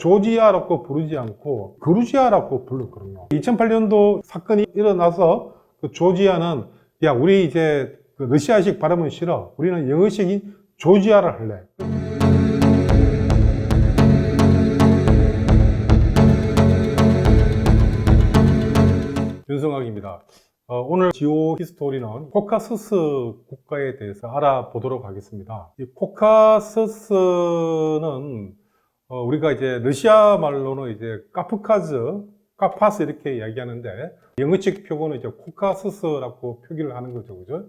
조지아라고 부르지 않고 그루지아라고 불렀거든요. 2008년도 사건이 일어나서 그 조지아는 야 우리 이제 그 러시아식 발음은 싫어. 우리는 영어식인 조지아를 할래. 윤성학입니다. 어, 오늘 지오 히스토리는 코카서스 국가에 대해서 알아보도록 하겠습니다. 이 코카서스는 어, 우리가 이제 러시아 말로는 이제 카프카즈, 카파스 이렇게 이야기하는데 영어식 표고는 이제 코카서스라고 표기를 하는 거죠, 그죠?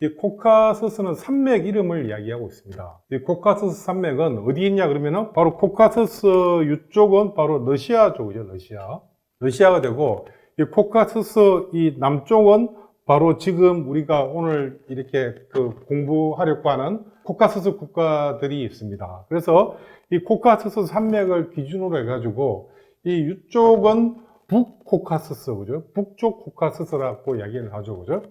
이 코카서스는 산맥 이름을 이야기하고 있습니다. 이 코카서스 산맥은 어디 있냐 그러면은 바로 코카서스 이쪽은 바로 러시아 쪽이죠, 러시아. 러시아가 되고 이 코카서스 이 남쪽은 바로 지금 우리가 오늘 이렇게 그 공부하려고 하는 코카서스 국가들이 있습니다. 그래서 이 코카서스 산맥을 기준으로 해가지고 이 이쪽은 북코카서스, 그죠? 북쪽 코카서스라고 이야기를 하죠, 그죠?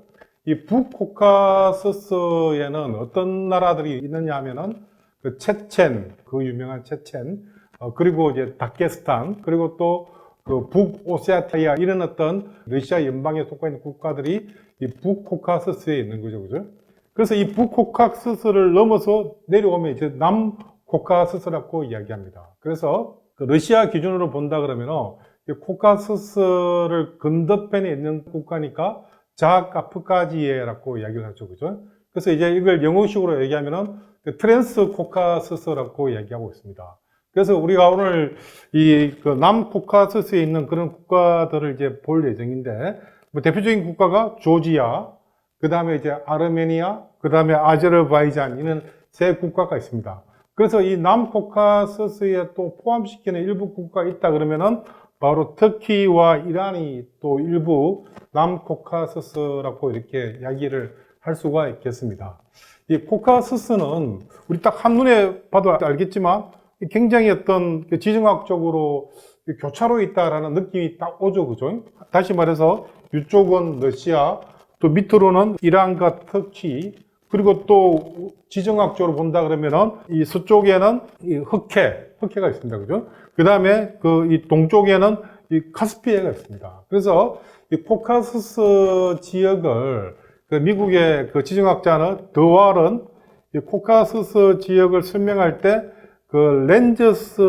이 북코카서스에는 어떤 나라들이 있느냐 하면은 그 체첸, 그 유명한 체첸, 어, 그리고 이제 다게스탄, 그리고 또 그 북오세아티아 이런 어떤 러시아 연방에 속해 있는 국가들이 이 북코카서스에 있는 거죠, 그죠? 그래서 이 북코카서스를 넘어서 내려오면 이제 남코카서스라고 이야기합니다. 그래서 그 러시아 기준으로 본다 그러면 이 코카서스를 건너편에 있는 국가니까 자카프카지에라고 이야기를 하죠, 그죠? 그래서 이제 이걸 영어식으로 얘기하면은 그 트랜스 코카서스라고 이야기하고 있습니다. 그래서 우리가 오늘 이그 남코카서스에 있는 그런 국가들을 이제 볼 예정인데 뭐 대표적인 국가가 조지아, 그 다음에 이제 아르메니아, 그 다음에 아제르바이잔 이런 세 국가가 있습니다. 그래서 이 남코카서스에 또 포함시키는 일부 국가가 있다 그러면은 바로 터키와 이란이 또 일부 남코카서스라고 이렇게 이야기를 할 수가 있겠습니다. 이 코카서스는 우리 딱 한눈에 봐도 알겠지만 굉장히 어떤 그 지정학적으로 교차로 있다라는 느낌이 딱 오죠, 그죠? 다시 말해서 이쪽은 러시아, 또 밑으로는 이란과 터키, 그리고 또 지정학적으로 본다 그러면은 이 서쪽에는 이 흑해, 흑해가 있습니다, 그죠? 그 다음에 그이 동쪽에는 이 카스피해가 있습니다. 그래서 이 코카서스 지역을 그 미국의 그 지정학자는 더왈은 이 코카서스 지역을 설명할 때 그 렌저스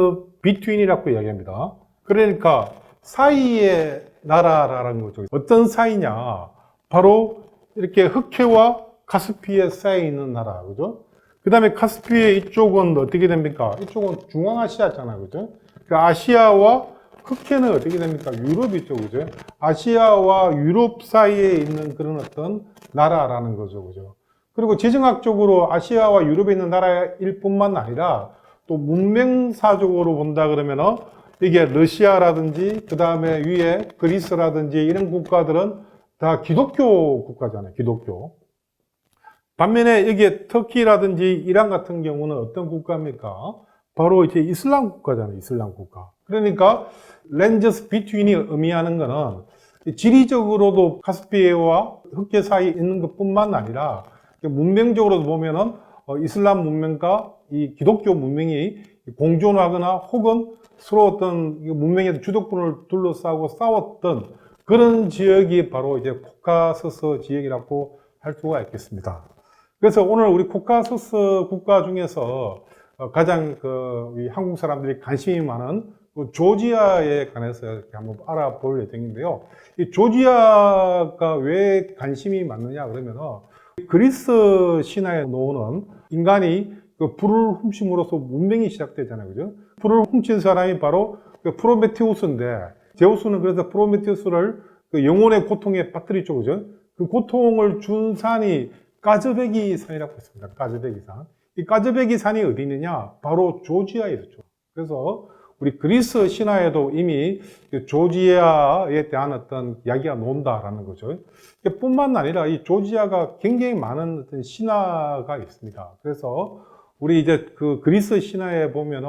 비트윈이라고 이야기합니다. 그러니까 사이의 나라라는 거죠. 어떤 사이냐? 바로 이렇게 흑해와 카스피에 쌓여 있는 나라, 그죠? 그 다음에 카스피해 이쪽은 어떻게 됩니까? 이쪽은 중앙아시아잖아요, 그죠? 그 아시아와 흑해는 어떻게 됩니까? 유럽이죠, 그죠? 아시아와 유럽 사이에 있는 그런 어떤 나라라는 거죠, 그죠? 그리고 지정학적으로 아시아와 유럽에 있는 나라일 뿐만 아니라 또 문명사적으로 본다 그러면은 이게 러시아라든지 그 다음에 위에 그리스라든지 이런 국가들은 다 기독교 국가잖아요, 기독교. 반면에 여기에 터키라든지 이란 같은 경우는 어떤 국가입니까? 바로 이제 이슬람 국가잖아요, 이슬람 국가. 그러니까 렌저스 비트윈이 의미하는 거는 지리적으로도 카스피해와 흑해 사이에 있는 것 뿐만 아니라 문명적으로도 보면은 어, 이슬람 문명과 이 기독교 문명이 공존하거나 혹은 서로 어떤 문명의 주도권을 둘러싸고 싸웠던 그런 지역이 바로 이제 코카서스 지역이라고 할 수가 있겠습니다. 그래서 오늘 우리 코카서스 국가 중에서 어, 가장 그 한국 사람들이 관심이 많은 그 조지아에 관해서 이렇게 한번 알아볼 예정인데요. 이 조지아가 왜 관심이 많느냐 그러면은 그리스 신화에 나오는 인간이 그 불을 훔침으로써 문명이 시작되잖아요. 그죠? 불을 훔친 사람이 바로 그 프로메테우스인데, 제우스는 그래서 프로메테우스를 그 영혼의 고통에 빠뜨리죠. 그죠? 그 고통을 준 산이 까즈베기 산이라고 했습니다. 까즈베기 산. 이 까즈베기 산이 어디 있느냐? 바로 조지아에 있었죠. 그래서 우리 그리스 신화에도 이미 그 조지아에 대한 어떤 이야기가 나온다라는 거죠. 뿐만 아니라 이 조지아가 굉장히 많은 어떤 신화가 있습니다. 그래서 우리 이제 그 그리스 신화에 보면은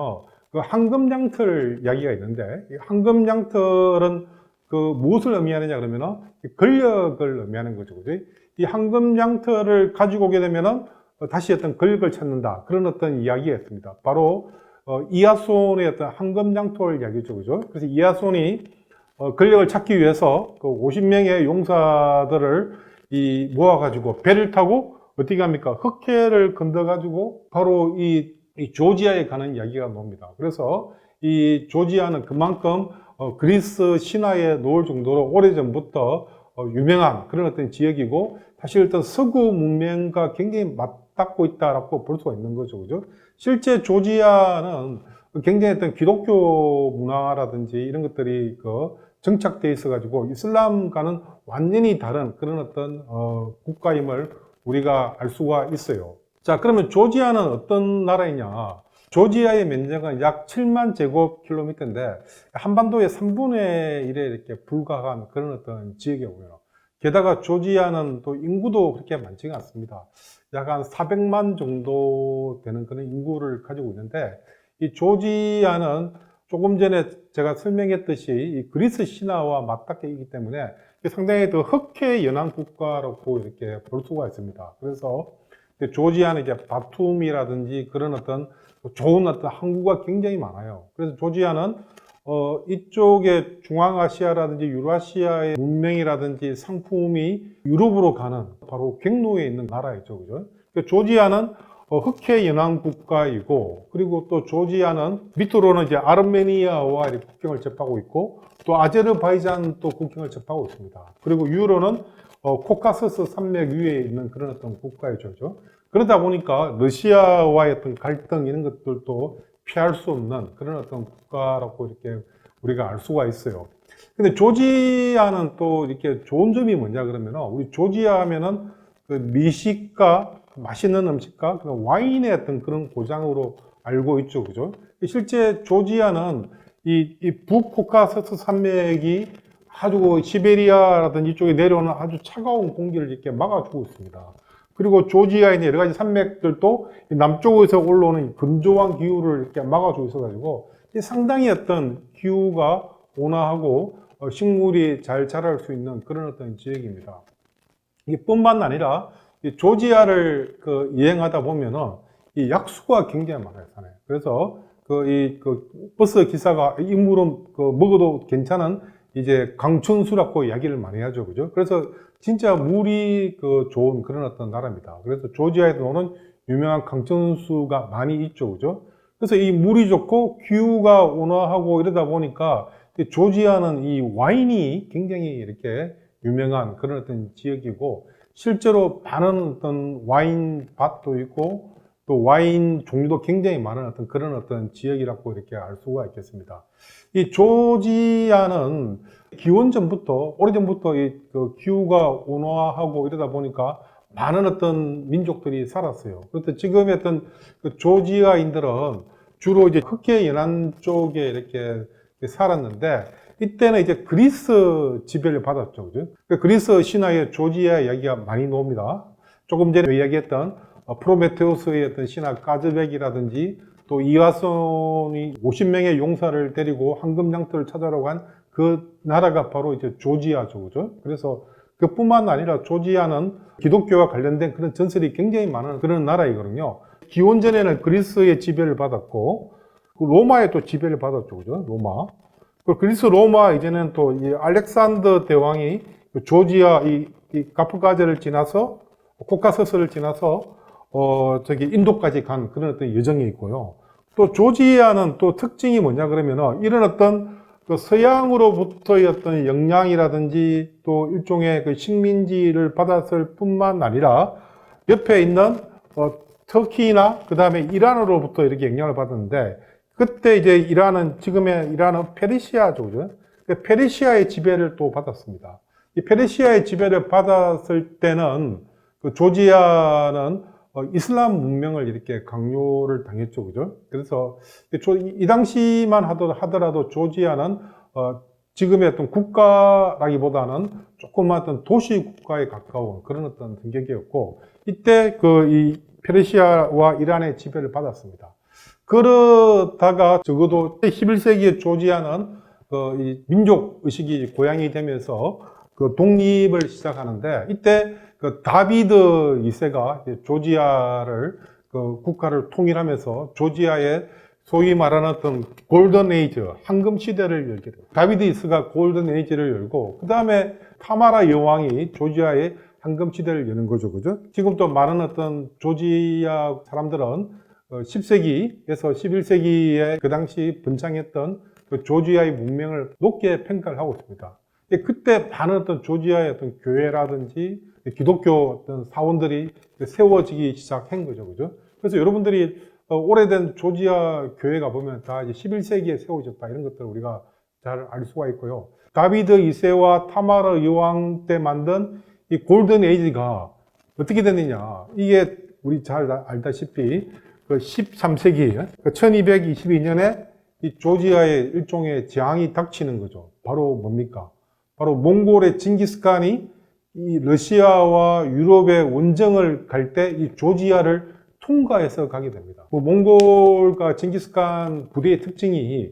그 황금장틀 이야기가 있는데 이 황금장틀은 그 무엇을 의미하느냐 그러면은 권력을 의미하는 거죠. 그죠? 이 황금장틀을 가지고 오게 되면은 다시 어떤 권력을 찾는다. 그런 어떤 이야기가 있습니다. 바로 어, 이하손의 어떤 황금장토를 이야기죠, 그죠? 그래서 이하손이 어, 권력을 찾기 위해서 그 50명의 용사들을 이 모아가지고 배를 타고 어떻게 합니까? 흑해를 건너가지고 바로 이, 이 조지아에 가는 이야기가 나옵니다. 그래서 이 조지아는 그만큼 어, 그리스 신화에 놓을 정도로 오래전부터 어, 유명한 그런 어떤 지역이고 사실 어떤 서구 문명과 굉장히 맞닿고 있다라고 볼 수가 있는 거죠. 그죠? 실제 조지아는 굉장히 어떤 기독교 문화라든지 이런 것들이 그 정착돼 있어 가지고 이슬람과는 완전히 다른 그런 어떤 어, 국가임을 우리가 알 수가 있어요. 자, 그러면 조지아는 어떤 나라이냐? 조지아의 면적은 약 7만 제곱킬로미터인데 한반도의 3분의 1에 이렇게 불과한 그런 어떤 지역이고요. 게다가 조지아는 또 인구도 그렇게 많지가 않습니다. 약 한 400만 정도 되는 그런 인구를 가지고 있는데 이 조지아는 조금 전에 제가 설명했듯이 이 그리스 신화와 맞닿게 있기 때문에 상당히 더 흑해 연안 국가라고 이렇게 볼 수가 있습니다. 그래서 조지아는 이제 바툼이라든지 그런 어떤 좋은 어떤 항구가 굉장히 많아요. 그래서 조지아는 어, 이쪽에 중앙아시아라든지 유라시아의 문명이라든지 상품이 유럽으로 가는 바로 경로에 있는 나라였죠. 그죠? 그러니까 조지아는 어, 흑해 연안 국가이고, 그리고 또 조지아는 밑으로는 이제 아르메니아와 국경을 접하고 있고, 또 아제르바이잔 또 국경을 접하고 있습니다. 그리고 유로는 어, 코카서스 산맥 위에 있는 그런 어떤 국가이죠. 그러다 보니까 러시아와의 어떤 갈등 이런 것들도 피할 수 없는 그런 어떤 국가라고 이렇게 우리가 알 수가 있어요. 근데 조지아는 또 이렇게 좋은 점이 뭐냐 그러면 우리 조지아 하면은 그 미식과 맛있는 음식과 그 와인의 어떤 그런 고장으로 알고 있죠. 그죠? 실제 조지아는 이, 이 북코카서스 산맥이 아주 시베리아라든지 이쪽에 내려오는 아주 차가운 공기를 이렇게 막아주고 있습니다. 그리고 조지아에 있는 여러 가지 산맥들도 이 남쪽에서 올라오는 건조한 기후를 이렇게 막아주고 있어가지고 이 상당히 어떤 기후가 온화하고 어, 식물이 잘 자랄 수 있는 그런 어떤 지역입니다. 이게 뿐만 아니라 이 조지아를 그 여행하다 보면은 이 약수가 굉장히 많아요, 산에. 그래서 그 이 그 버스 기사가 이 물은 그 먹어도 괜찮은 이제 강천수라고 이야기를 많이 하죠, 그죠? 그래서 진짜 물이 그 좋은 그런 어떤 나라입니다. 그래서 조지아에도 오는 유명한 강천수가 많이 있죠, 그죠? 그래서 이 물이 좋고 기후가 온화하고 이러다 보니까 이 조지아는 이 와인이 굉장히 이렇게 유명한 그런 어떤 지역이고 실제로 많은 어떤 와인 밭도 있고 또 와인 종류도 굉장히 많은 어떤 그런 어떤 지역이라고 이렇게 알 수가 있겠습니다. 이 조지아는 기원전부터 오래전부터 이 그 기후가 온화하고 이러다 보니까 많은 어떤 민족들이 살았어요. 그런데 지금의 어떤 그 조지아인들은 주로 이제 흑해 연안 쪽에 이렇게 살았는데 이때는 이제 그리스 지배를 받았죠. 그죠? 그 그리스 신화에 조지아 이야기가 많이 나옵니다. 조금 전에 이야기했던 어, 프로메테우스의 어떤 신화 까즈백이라든지 또 이화손이 50명의 용사를 데리고 황금장터를 찾아라고 한 그 나라가 바로 이제 조지아죠. 그죠? 그래서 그뿐만 아니라 조지아는 기독교와 관련된 그런 전설이 굉장히 많은 그런 나라이거든요. 기원전에는 그리스의 지배를 받았고 그 로마의 또 지배를 받았죠. 그죠? 로마. 그 그리스 로마 이제는 또 이 알렉산더 대왕이 그 조지아 이, 이 카프가제를 지나서 코카서스를 지나서 어 저기 인도까지 간 그런 어떤 여정이 있고요. 또 조지아는 또 특징이 뭐냐 그러면은 이런 어떤 그 서양으로부터의 어떤 영향이라든지 또 일종의 그 식민지를 받았을 뿐만 아니라 옆에 있는 어, 터키나 그 다음에 이란으로부터 이렇게 영향을 받았는데 그때 이제 이란은 지금의 이란은 페르시아죠, 그죠? 그 페르시아의 지배를 또 받았습니다. 이 페르시아의 지배를 받았을 때는 그 조지아는 어, 이슬람 문명을 이렇게 강요를 당했죠, 그죠? 그래서 이 당시만 하더- 하더라도 조지아는 어, 지금의 어떤 국가라기보다는 조그만 어떤 도시 국가에 가까운 그런 어떤 등격이었고 이때 그 이 페르시아와 이란의 지배를 받았습니다. 그러다가 적어도 11세기의 조지아는 그이 민족 의식이 고양이 되면서 그 독립을 시작하는데 이때 그 다비드 2세가 조지아를 그 국가를 통일하면서 조지아의 소위 말하는 어떤 골든 에이지, 황금 시대를 열게 돼요. 다비드 이스가 골든 에이지를 열고, 그 다음에 타마라 여왕이 조지아의 황금 시대를 여는 거죠. 그죠? 지금 또 많은 어떤 조지아 사람들은 10세기에서 11세기에 그 당시 번창했던 그 조지아의 문명을 높게 평가를 하고 있습니다. 그때 어떤 조지아의 어떤 교회라든지 기독교 어떤 사원들이 세워지기 시작한 거죠. 그죠? 그래서 여러분들이 어, 오래된 조지아 교회가 보면 다 이제 11세기에 세워졌다 이런 것들을 우리가 잘 알 수가 있고요. 다비드 2세와 타마르 여왕 때 만든 이 골든 에이지가 어떻게 됐느냐. 이게 우리 잘 알다시피 그 13세기, 그 1222년에 이 조지아의 일종의 재앙이 닥치는 거죠. 바로 뭡니까? 바로 몽골의 징기스칸이 이 러시아와 유럽의 원정을 갈 때 이 조지아를 통과해서 가게 됩니다. 뭐 몽골과 징기스칸 부대의 특징이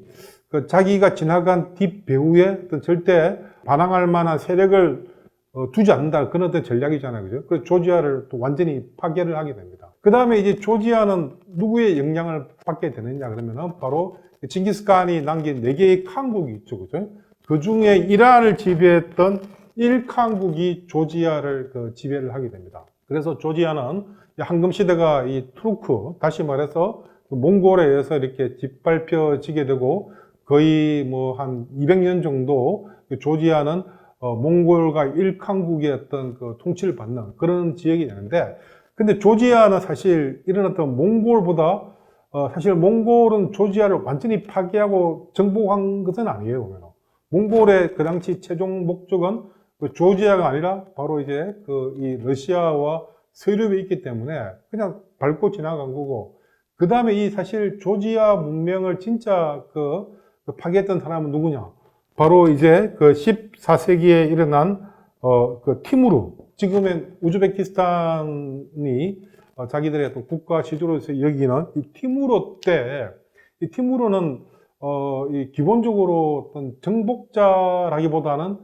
그 자기가 지나간 뒷 배후에 어떤 절대 반항할 만한 세력을 어, 두지 않는다 그런 어떤 전략이잖아요, 그죠? 그래서 조지아를 또 완전히 파괴를 하게 됩니다. 그 다음에 이제 조지아는 누구의 영향을 받게 되느냐 그러면은 바로 징기스칸이 남긴 네 개의 칸국이 있죠, 그죠? 그 중에 이란을 지배했던 1칸국이 조지아를 그 지배를 하게 됩니다. 그래서 조지아는 황금 시대가 이 투르크, 다시 말해서 그 몽골에 의해서 이렇게 짓밟혀지게 되고 거의 뭐 한 200년 정도 그 조지아는 어, 몽골과 일칸국의 어떤 그 통치를 받는 그런 지역이 되는데 근데 조지아는 사실 어떤 몽골보다 어, 사실 몽골은 조지아를 완전히 파괴하고 정복한 것은 아니에요, 보면. 몽골의 그 당시 최종 목적은 그 조지아가 아니라 바로 이제 그 이 러시아와 서유럽에 있기 때문에 그냥 밟고 지나간 거고 그 다음에 이 사실 조지아 문명을 진짜 그, 그 파괴했던 사람은 누구냐? 바로 이제 그 14세기에 일어난 어, 그 티무르 지금의 우즈베키스탄이 어, 자기들의 어떤 국가 지도로서 여기는 이 티무르 때 이 티무르는 어, 이 기본적으로 어떤 정복자라기보다는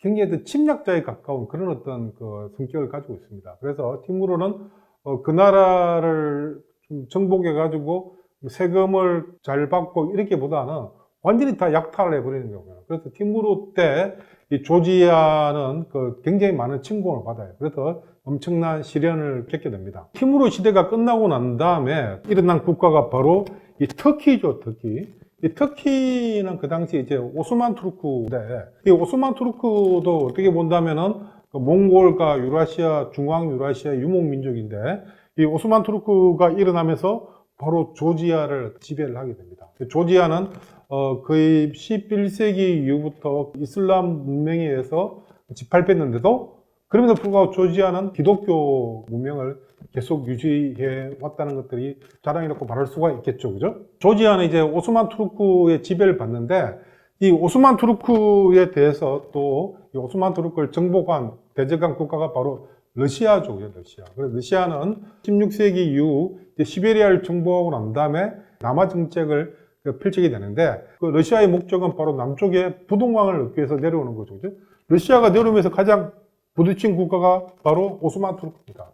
굉장히 침략자에 가까운 그런 어떤 그 성격을 가지고 있습니다. 그래서 티무르는 어, 그 나라를 좀 정복해 가지고 세금을 잘 받고 이렇게보다는 완전히 다 약탈을 해버리는 거예요. 그래서 티무르 때이 조지아는 그 굉장히 많은 침공을 받아요. 그래서 엄청난 시련을 겪게 됩니다. 티무르 시대가 끝나고 난 다음에 일어난 국가가 바로 이 터키죠, 터키. 이 터키는 그 당시 이제 오스만 투르크인데 이 오스만 투르크도 어떻게 본다면은 그 몽골과 유라시아, 중앙 유라시아 유목 민족인데 이 오스만 투르크가 일어나면서 바로 조지아를 지배를 하게 됩니다. 조지아는 어 거의 11세기 이후부터 이슬람 문명에 의해서 짓밟혔는데도 그럼에도 불구하고 조지아는 기독교 문명을 계속 유지해 왔다는 것들이 자랑이라고 말할 수가 있겠죠. 그죠? 조지아는 이제 오스만 투르크의 지배를 받는데 이 오스만 투르크에 대해서 또 이 오스만 투르크를 정복한 대적한 국가가 바로 러시아죠. 러시아. 그래서 러시아는 16세기 이후 시베리아를 정복하고 난 다음에 남하 정책을 그 펼치게 되는데 그 러시아의 목적은 바로 남쪽에 부동강을 얻기 위해서 내려오는 거죠. 그죠? 러시아가 내려오면서 가장 부딪힌 국가가 바로 오스만 투르크입니다.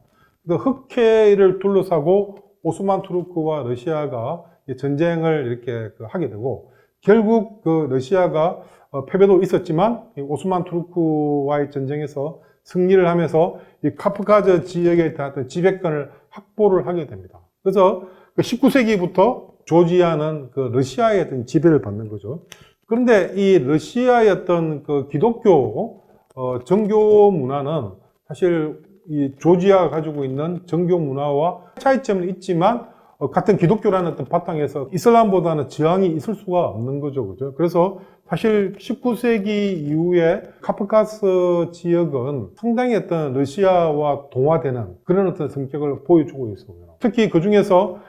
그 흑해를 둘러싸고 오스만 투르크와 러시아가 전쟁을 이렇게 그 하게 되고 결국 그 러시아가 어, 패배도 있었지만 이 오스만 투르크와의 전쟁에서 승리를 하면서 이 카프카즈 지역에 대한 지배권을 확보를 하게 됩니다. 그래서 19세기부터 조지아는 그 러시아의 어떤 지배를 받는 거죠. 그런데 이 러시아의 어떤 그 기독교 어, 정교 문화는 사실 이 조지아가 가지고 있는 정교 문화와 차이점은 있지만 어, 같은 기독교라는 어떤 바탕에서 이슬람보다는 저항이 있을 수가 없는 거죠. 그죠? 그래서 사실 19세기 이후에 카프카스 지역은 상당히 어떤 러시아와 동화되는 그런 어떤 성격을 보여주고 있습니다. 특히 그 중에서 어,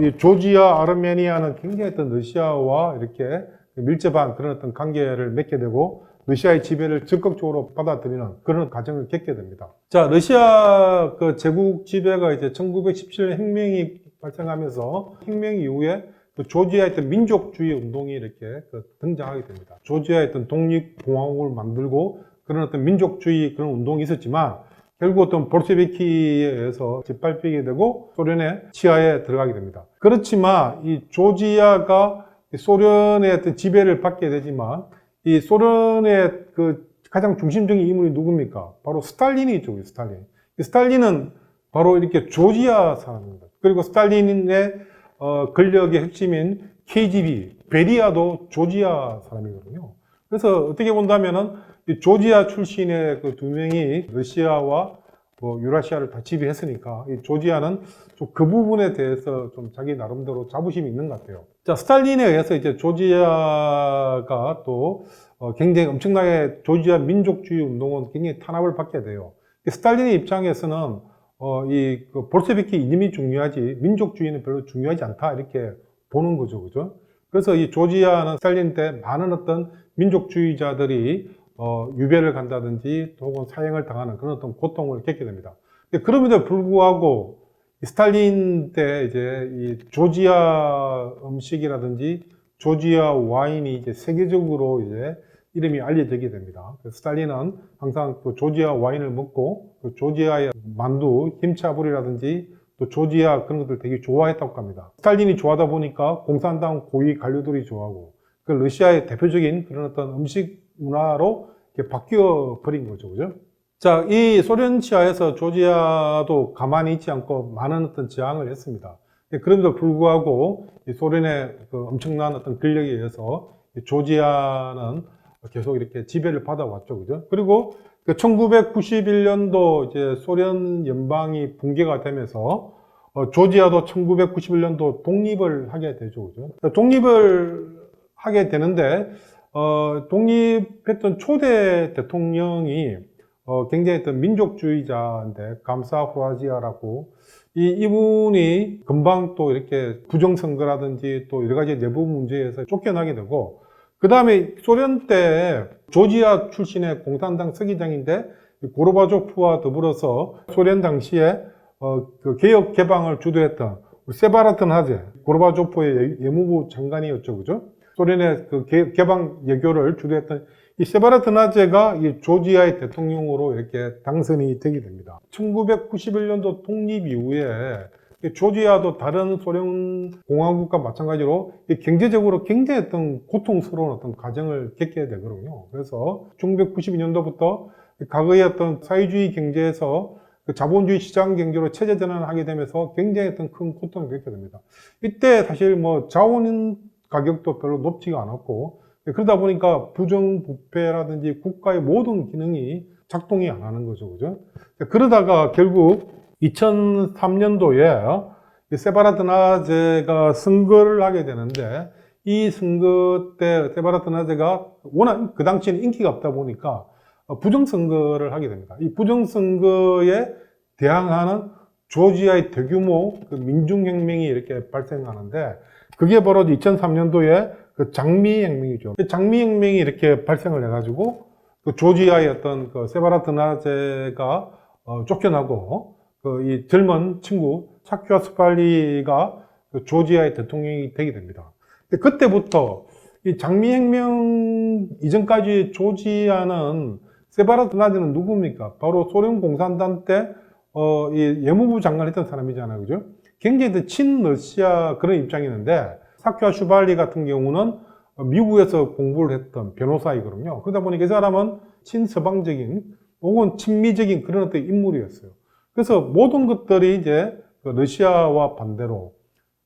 이 조지아, 아르메니아는 굉장히 어떤 러시아와 이렇게 밀접한 그런 어떤 관계를 맺게 되고 러시아의 지배를 적극적으로 받아들이는 그런 과정을 겪게 됩니다. 자, 러시아 그 제국 지배가 이제 1917년 혁명이 발생하면서 혁명 이후에 그 조지아의 어떤 민족주의 운동이 이렇게 그 등장하게 됩니다. 조지아의 어떤 독립공화국을 만들고 그런 어떤 민족주의 그런 운동이 있었지만 결국 어떤 볼셰비키에 의해서 짓밟히게 되고 소련의 치하에 들어가게 됩니다. 그렇지만 이 조지아가 소련의 어떤 지배를 받게 되지만 이 소련의 그 가장 중심적인 인물이 누굽니까? 바로 스탈린이죠, 스탈린. 이 스탈린은 바로 이렇게 조지아 사람입니다. 그리고 스탈린의 어, 권력의 핵심인 KGB, 베리아도 조지아 사람이거든요. 그래서 어떻게 본다면은 이 조지아 출신의 그 두 명이 러시아와 뭐 유라시아를 다 지배했으니까 이 조지아는 좀 그 부분에 대해서 좀 자기 나름대로 자부심이 있는 것 같아요. 자, 스탈린에 의해서 이제 조지아가 또 어, 굉장히 엄청나게 조지아 민족주의 운동은 굉장히 탄압을 받게 돼요. 스탈린의 입장에서는 어, 이 그 볼셰비키 이념이 중요하지 민족주의는 별로 중요하지 않다 이렇게 보는 거죠, 그죠? 그래서 이 조지아는 스탈린 때 많은 어떤 민족주의자들이 어, 유배를 간다든지 혹은 사형을 당하는 그런 어떤 고통을 겪게 됩니다. 그럼에도 불구하고 이 스탈린 때 이제 이 조지아 음식이라든지 조지아 와인이 이제 세계적으로 이제 이름이 알려지게 됩니다. 그래서 스탈린은 항상 그 조지아 와인을 먹고 그 조지아의 만두, 김치아불이라든지 또 조지아 그런 것들 되게 좋아했다고 합니다. 스탈린이 좋아하다 보니까 공산당 고위 관료들이 좋아하고 그 러시아의 대표적인 그런 어떤 음식 문화로 바뀌어 버린 거죠. 그죠? 자, 이 소련 치하에서 조지아도 가만히 있지 않고 많은 어떤 저항을 했습니다. 예, 그럼에도 불구하고 이 소련의 그 엄청난 어떤 권력에 의해서 이 조지아는 계속 이렇게 지배를 받아왔죠. 그죠? 그리고 그 1991년도 이제 소련 연방이 붕괴가 되면서 어, 조지아도 1991년도 독립을 하게 되죠. 그죠? 그러니까 독립을 하게 되는데 어, 독립했던 초대 대통령이 어, 굉장히 어떤 민족주의자인데 감사 후라지아라고 이 이분이 금방 또 이렇게 부정선거라든지 또 여러 가지 내부 문제에서 쫓겨나게 되고 그 다음에 소련 때 조지아 출신의 공산당 서기장인데 고르바조프와 더불어서 소련 당시에 어, 그 개혁 개방을 주도했던 세바라튼 하제 고르바조프의 예- 예무부 장관이었죠, 그죠? 소련의 그 개, 개방 예교를 주도했던 이 세바라트나제가 이 조지아의 대통령으로 이렇게 당선이 되게 됩니다. 1991년도 독립 이후에 이 조지아도 다른 소련 공화국과 마찬가지로 이 경제적으로 어떤 고통스러운 어떤 과정을 겪게 되거든요. 그래서 1992년도부터 과거의 어떤 사회주의 경제에서 그 자본주의 시장 경제로 체제 전환을 하게 되면서 굉장히 어떤 큰 고통을 겪게 됩니다. 이때 사실 뭐 자원 가격도 별로 높지가 않았고 그러다 보니까 부정부패라든지 국가의 모든 기능이 작동이 안 하는 거죠. 그죠? 그러다가 결국 2003년도에 세바라트나제가 선거를 하게 되는데 이 선거 때 세바라트나제가 워낙 그 당시에는 인기가 없다 보니까 부정선거를 하게 됩니다. 이 부정선거에 대항하는 조지아의 대규모 그 민중혁명이 이렇게 발생하는데 그게 바로 2003년도에 그 장미혁명이죠. 그 장미혁명이 이렇게 발생을 해가지고 그 조지아의 어떤 그 세바라트나제가 어, 쫓겨나고 그 이 젊은 친구 차큐아 스팔리가 그 조지아의 대통령이 되게 됩니다. 근데 그때부터 이 장미혁명 이전까지 조지아는 세바라트나제는 누굽니까? 바로 소련 공산당 때 어, 이 예무부 장관 했던 사람이잖아요. 그죠? 굉장히 친러시아 그런 입장이었는데 사큐아 슈발리 같은 경우는 미국에서 공부를 했던 변호사이거든요. 그러다 보니까 이 사람은 친서방적인 혹은 친미적인 그런 어떤 인물이었어요. 그래서 모든 것들이 이제 그 러시아와 반대로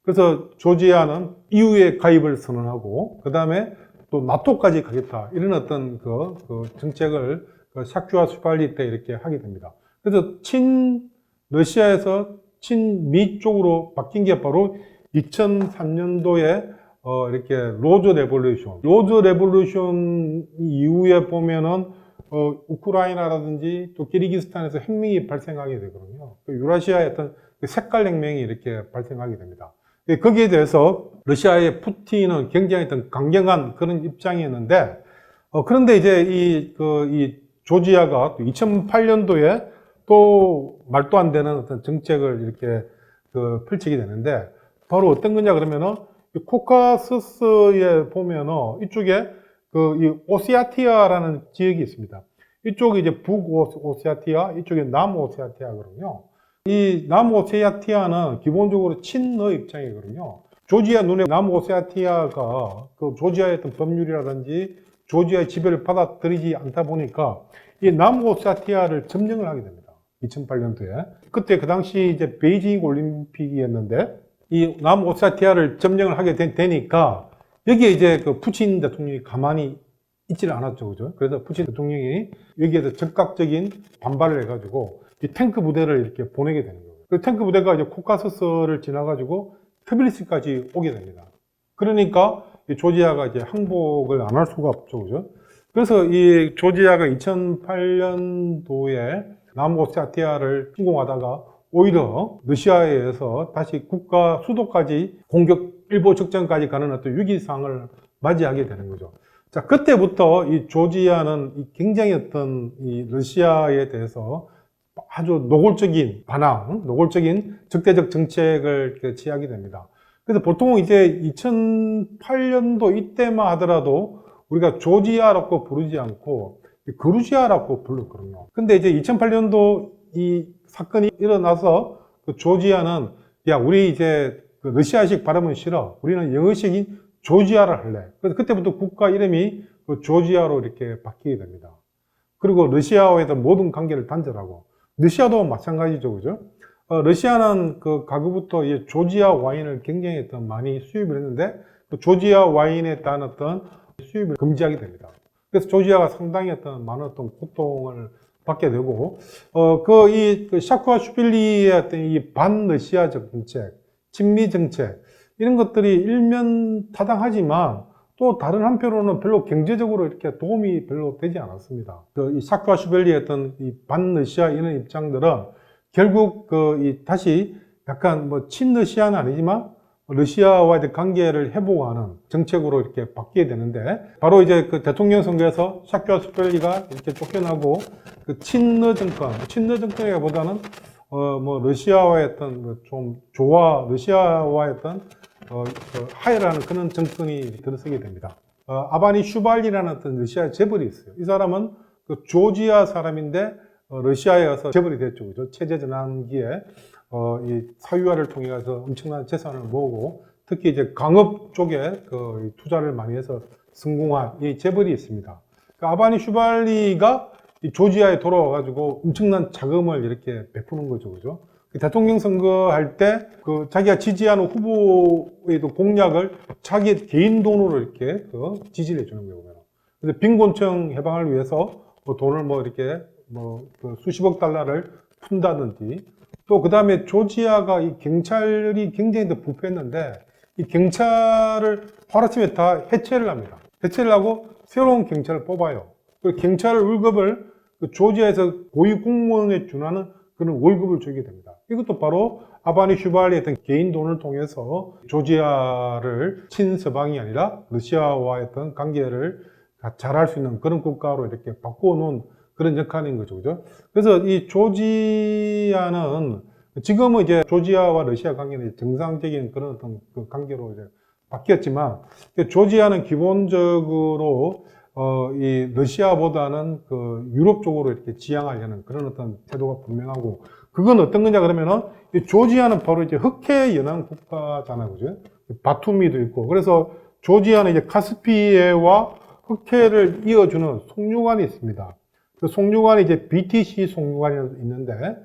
그래서 조지아는 EU에 가입을 선언하고 그 다음에 또 나토까지 가겠다 이런 어떤 그, 그 정책을 그 샤큐아 슈발리 때 이렇게 하게 됩니다. 그래서 친 러시아에서 친미 쪽으로 바뀐 게 바로 2003년도에 어, 이렇게 로즈 레볼루션. 로즈 레볼루션 이후에 보면은 어, 우크라이나라든지 또 키르기스탄에서 혁명이 발생하게 되거든요. 그 유라시아의 어떤 그 색깔 혁명이 이렇게 발생하게 됩니다. 예, 거기에 대해서 러시아의 푸틴은 굉장히 어떤 강경한 그런 입장이었는데, 어, 그런데 이제 이, 그, 이 조지아가 2008년도에 또 말도 안 되는 어떤 정책을 이렇게 그 펼치게 되는데, 바로 어떤 거냐 그러면은, 이 코카서스에 보면은 이쪽에 그이 오시아티아라는 지역이 있습니다. 이쪽이 이제 북오세아티아, 이쪽이 남오세아티아거든요. 이 남오세아티아는 기본적으로 친러 입장이거든요. 조지아 눈에 남오세아티아가 그 조지아의 어떤 법률이라든지 조지아의 지배를 받아들이지 않다 보니까 이 남오세아티아를 점령을 하게 됩니다. 2008년도에. 그때 그 당시 이제 베이징 올림픽이었는데 이 남오세아티아를 점령을 하게 되, 되니까 여기에 이제 그 푸친 대통령이 가만히 있지를 않았죠. 그죠? 그래서 푸친 대통령이 여기에서 적극적인 반발을 해가지고 이 탱크 부대를 이렇게 보내게 되는 거예요. 그 탱크 부대가 이제 코카서스를 지나가지고 트빌리스까지 오게 됩니다. 그러니까 이 조지아가 이제 항복을 안 할 수가 없죠. 그죠? 그래서 이 조지아가 2008년도에 남오세아티아를 침공하다가 오히려 러시아에 의해서 다시 국가 수도까지 공격 일보 적전까지 가는 어떤 위기상을 맞이하게 되는 거죠. 자, 그때부터 이 조지아는 이 굉장히 어떤 이 러시아에 대해서 아주 노골적인 반항, 노골적인 적대적 정책을 취하게 됩니다. 그래서 보통 이제 2008년도 이때만 하더라도 우리가 조지아라고 부르지 않고 그루지아라고 불렀거든요. 근데 이제 2008년도 이 사건이 일어나서 그 조지아는 야, 우리 이제 그 러시아식 발음은 싫어. 우리는 영어식인 조지아를 할래. 그래서 그때부터 국가 이름이 그 조지아로 이렇게 바뀌게 됩니다. 그리고 러시아와의 모든 관계를 단절하고 러시아도 마찬가지죠, 그죠? 어, 러시아는 그 과거부터 이 조지아 와인을 굉장히 어떤 많이 수입을 했는데 그 조지아 와인에 따른 어떤 수입을 금지하게 됩니다. 그래서 조지아가 상당히 어떤 많은 어떤 고통을 받게 되고 어그이 그 샤크와 슈빌리의 어떤 이 반러시아적 정책, 친미 정책 이런 것들이 일면 타당하지만 또 다른 한편으로는 별로 경제적으로 이렇게 도움이 별로 되지 않았습니다. 그 이 샤크와 슈벨리의 어떤 이 반러시아 이런 입장들은 결국 그 이 다시 약간 뭐 친러시아는 아니지만 러시아와의 관계를 회복하는 정책으로 이렇게 바뀌게 되는데 바로 이제 그 대통령 선거에서 샤크와 슈벨리가 이렇게 쫓겨나고 그 친러 정권, 친러 정권이라기보다는 어 뭐 러시아와의 어떤 뭐좀 조화, 러시아와의 어떤 어, 그 하야라는 그런 정권이 들어서게 됩니다. 어, 아바니 슈발리라는 어떤 러시아 재벌이 있어요. 이 사람은 그 조지아 사람인데 어, 러시아에 와서 재벌이 됐죠. 그죠? 체제 전환기에 어, 이 사유화를 통해 서 엄청난 재산을 모으고 특히 이제 강업 쪽에 그 투자를 많이 해서 성공한 이 재벌이 있습니다. 그 아바니 슈발리가 이 조지아에 돌아와가지고 엄청난 자금을 이렇게 베푸는 거죠. 그죠? 그 대통령 선거할 때 그 자기가 지지하는 후보에도 공약을 자기 개인 돈으로 이렇게 그 지지를 해주는 거예요. 그래서 빈곤층 해방을 위해서 뭐 돈을 뭐 이렇게 뭐 그 수십억 달러를 푼다든지 또 그 다음에 조지아가 이 경찰이 굉장히 더 부패했는데 이 경찰을 하루아침에 다 해체를 합니다. 해체를 하고 새로운 경찰을 뽑아요. 그 경찰 월급을 그 조지아에서 고위 공무원에 준하는 그런 월급을 주게 됩니다. 이것도 바로 아바니 슈발리의 어떤 개인 돈을 통해서 조지아를 친서방이 아니라 러시아와의 어떤 관계를 잘할 수 있는 그런 국가로 이렇게 바꿔놓은 그런 역할인 거죠. 그죠? 그래서 이 조지아는 지금은 이제 조지아와 러시아 관계는 정상적인 그런 어떤 그 관계로 이제 바뀌었지만 조지아는 기본적으로 어, 이 러시아보다는 그 유럽 쪽으로 이렇게 지향하려는 그런 어떤 태도가 분명하고 그건 어떤 거냐 그러면은 이 조지아는 바로 이제 흑해 연안 국가잖아요, 그죠? 바투미도 있고 그래서 조지아는 이제 카스피해와 흑해를 이어주는 송유관이 있습니다. 그 송유관이 이제 BTC 송유관이 있는데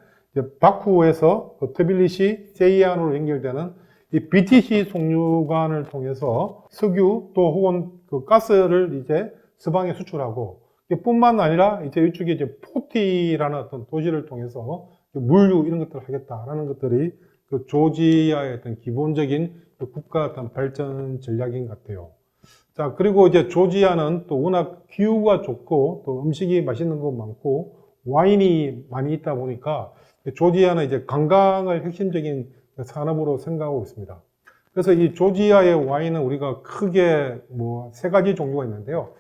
바쿠에서 그 트빌리시 세이안으로 연결되는 이 BTC 송유관을 통해서 석유 또 혹은 그 가스를 이제 서방에 수출하고 뿐만 아니라 이제 이쪽에 이제 포티라는 어떤 도시를 통해서 물류 이런 것들을 하겠다라는 것들이 그 조지아의 어떤 기본적인 그 국가 어떤 발전 전략인 것 같아요. 자, 그리고 이제 조지아는 또 워낙 기후가 좋고 또 음식이 맛있는 거 많고 와인이 많이 있다 보니까 조지아는 이제 관광을 핵심적인 산업으로 생각하고 있습니다. 그래서 이 조지아의 와인은 우리가 크게 뭐 세 가지 종류가 있는데요.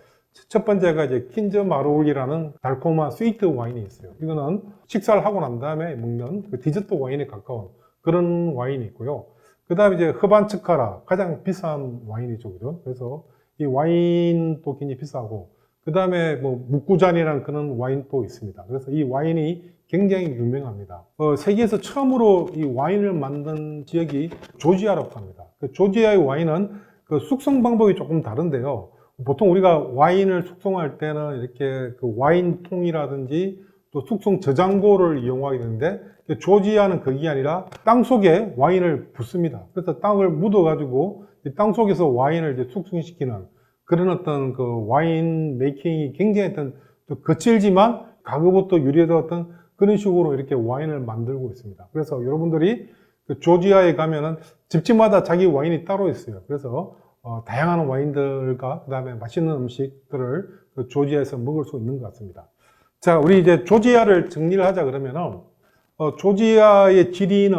첫 번째가 이제 킨즈 마롤이라는 달콤한 스위트 와인이 있어요. 이거는 식사를 하고 난 다음에 먹는 그 디저트 와인에 가까운 그런 와인이 있고요. 그 다음에 이제 흐반츠카라 가장 비싼 와인이죠. 그죠? 그래서 이 와인도 굉장히 비싸고 그 다음에 뭐 묵구잔이라는 그런 와인도 있습니다. 그래서 이 와인이 굉장히 유명합니다. 어, 세계에서 처음으로 이 와인을 만든 지역이 조지아라고 합니다. 그 조지아의 와인은 그 숙성 방법이 조금 다른데요. 보통 우리가 와인을 숙성할 때는 이렇게 그 와인통이라든지 또 숙성 저장고를 이용하게 되는데 그 조지아는 그게 아니라 땅 속에 와인을 붓습니다. 그래서 땅을 묻어가지고 이땅 속에서 와인을 이제 숙성시키는 그런 어떤 그 와인 메이킹이 굉장히 어떤 또 거칠지만 가급부터 유리해서 어떤 그런 식으로 이렇게 와인을 만들고 있습니다. 그래서 여러분들이 그 조지아에 가면은 집집마다 자기 와인이 따로 있어요. 그래서 어, 다양한 와인들과 그 다음에 맛있는 음식들을 그 조지아에서 먹을 수 있는 것 같습니다. 자, 우리 이제 조지아를 정리를 하자 그러면은 어, 조지아의 지리는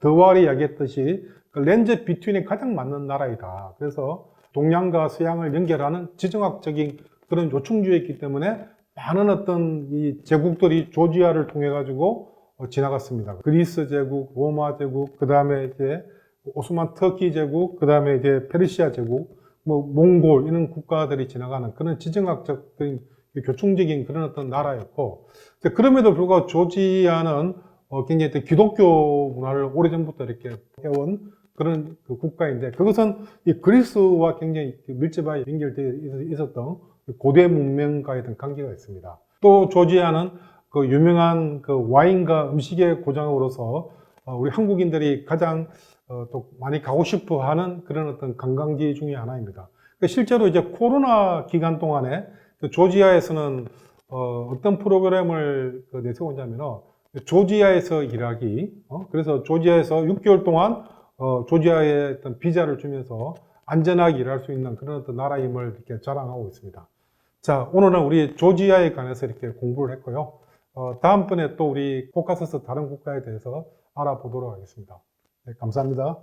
더왈이 이야기했듯이 그 렌즈 비트윈에 가장 맞는 나라이다. 그래서 동양과 서양을 연결하는 지정학적인 그런 요충지에 있기 때문에 많은 어떤 이 제국들이 조지아를 통해 가지고 어, 지나갔습니다. 그리스 제국, 로마 제국, 그 다음에 이제 오스만 터키 제국, 그 다음에 이제 페르시아 제국, 뭐 몽골 이런 국가들이 지나가는 그런 지정학적인 교충적인 그런 어떤 나라였고 그럼에도 불구하고 조지아는 어, 굉장히 또 기독교 문화를 오래전부터 이렇게 해온 그런 그 국가인데 그것은 이 그리스와 굉장히 밀접하게 연결되어 있었던 고대 문명과의 관계가 있습니다. 또 조지아는 그 유명한 그 와인과 음식의 고장으로서 어, 우리 한국인들이 가장 어, 또 많이 가고 싶어 하는 그런 어떤 관광지 중에 하나입니다. 그 실제로 이제 코로나 기간 동안에 그 조지아에서는 어, 떤 프로그램을 그 내세웠냐면은 조지아에서 일하기, 어? 그래서 조지아에서 6개월 동안 어, 조지아에 어떤 비자를 주면서 안전하게 일할 수 있는 그런 어떤 나라임을 이렇게 자랑하고 있습니다. 자, 오늘은 우리 조지아에 관해서 이렇게 공부를 했고요. 어, 다음번에 또 우리 코카서스 다른 국가에 대해서 알아보도록 하겠습니다. 네, 감사합니다.